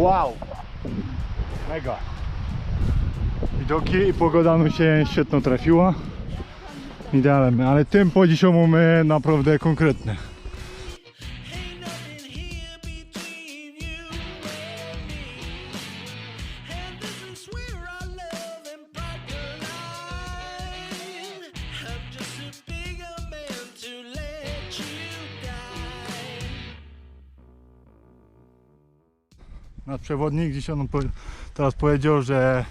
Wow! Mega! Widoki i pogoda no się świetno trafiła. Idealnie, ale tempo dzisiaj mamy naprawdę konkretne. Nasz przewodnik gdzieś on teraz powiedział, że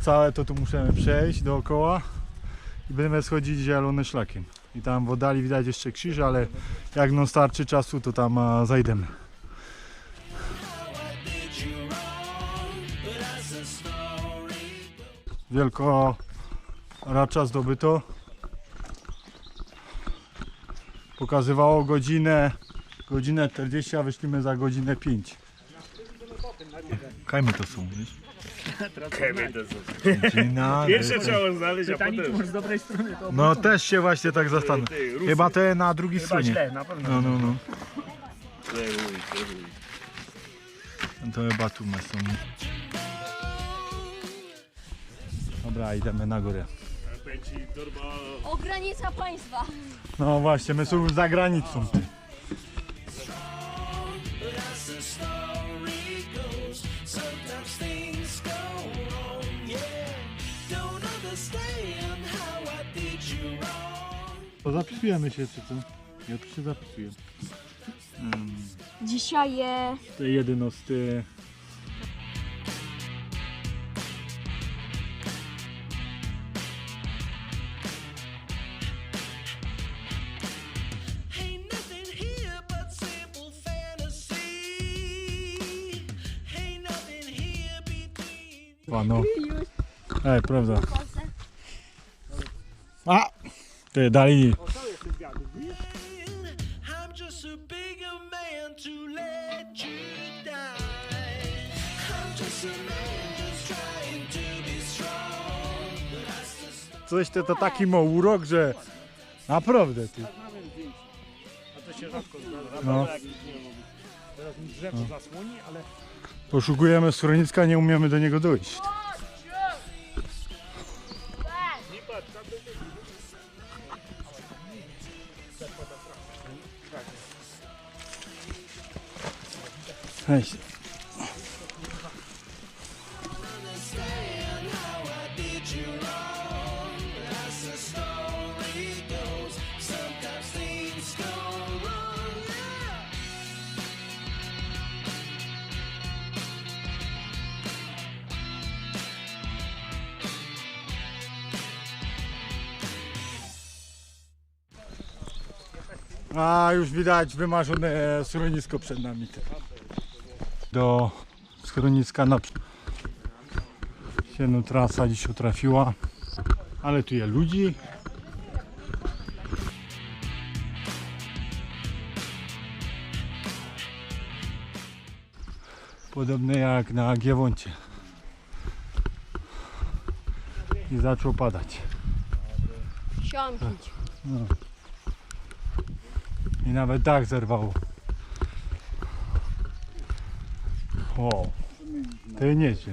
całe to tu musimy przejść dookoła i będziemy schodzić zielonym szlakiem. I tam w oddali widać jeszcze krzyż, ale jak nam starczy czasu, to tam zajdziemy. Wielko racza zdobyto. Pokazywało godzinę, godzinę 40, a wyszliśmy za godzinę 5. Kajmy to są, wiesz? Godzina, Pierwsze trzeba znaleźć, a potem... może z dobrej strony to No też się właśnie tak zastanawiam. Ty, Rusy. Chyba te na drugiej chyba stronie. źle, na pewno. No, no, no. Zeruj. To chyba tu my są. Dobra, idziemy na górę. Pęci, torba... Państwa. No właśnie, my są już za granicą. But To zapisujemy się, czy co? Ja tu się zapisuję. Dzisiaj je... Te jedynosty. Pano. Ej, prawda. A! Ty, story. Coś to, to taki ma urok, że naprawdę ty. A to się rzadko zdarza. No. Robi. Teraz mi drzewo zasłoni, ale Poszukujemy schroniska, nie umiemy do niego dojść. Yeah. A już widać wymarzone schronisko przed nami. Do schroniska na się no, trasa dziś trafiła. Ale tu jest ludzi. Podobne jak na Giewoncie. I zaczął padać. Chciałam pić. I nawet dach zerwało. O, to nieźle.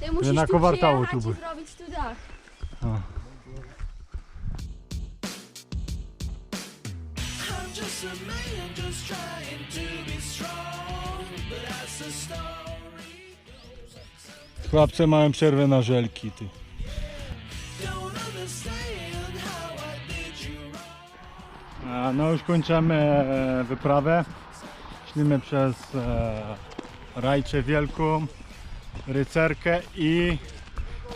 Ty musisz Jednak tu przyjechać tu i by. zrobić tu dach. I'm just a man just trying to be strong. But as the story Chłopcy mają przerwę na żelki, ty. don't understand how I did you wrong. A, No już kończymy e, wyprawę. Szliśmy przez e, Rajczę Wielką, Rycerkę i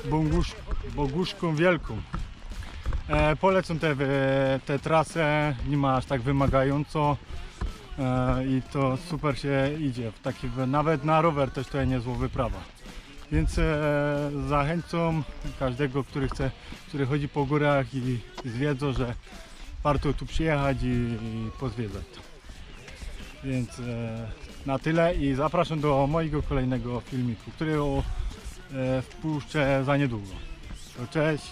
Bogusz, Boguszką Wielką. E, polecam te, wy- te trasę, nie ma aż tak wymagająco e, i to super się idzie. Taki, nawet na rower też to jest niezła wyprawa. Więc e, zachęcam każdego, który chce, który chodzi po górach i zwiedzą, że warto tu przyjechać i, i pozwiedzać to. Więc e, na tyle i zapraszam do mojego kolejnego filmiku, którego e, wpuszczę za niedługo. To cześć!